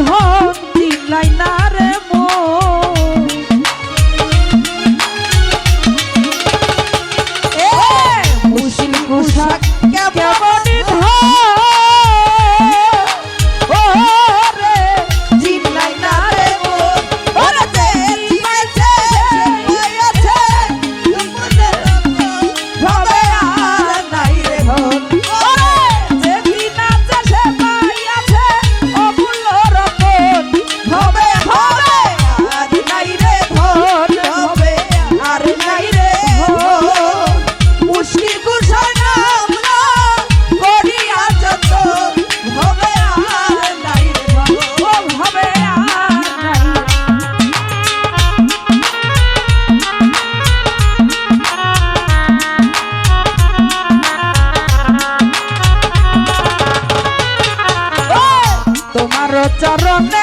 ধন দিলাই না রে তোমার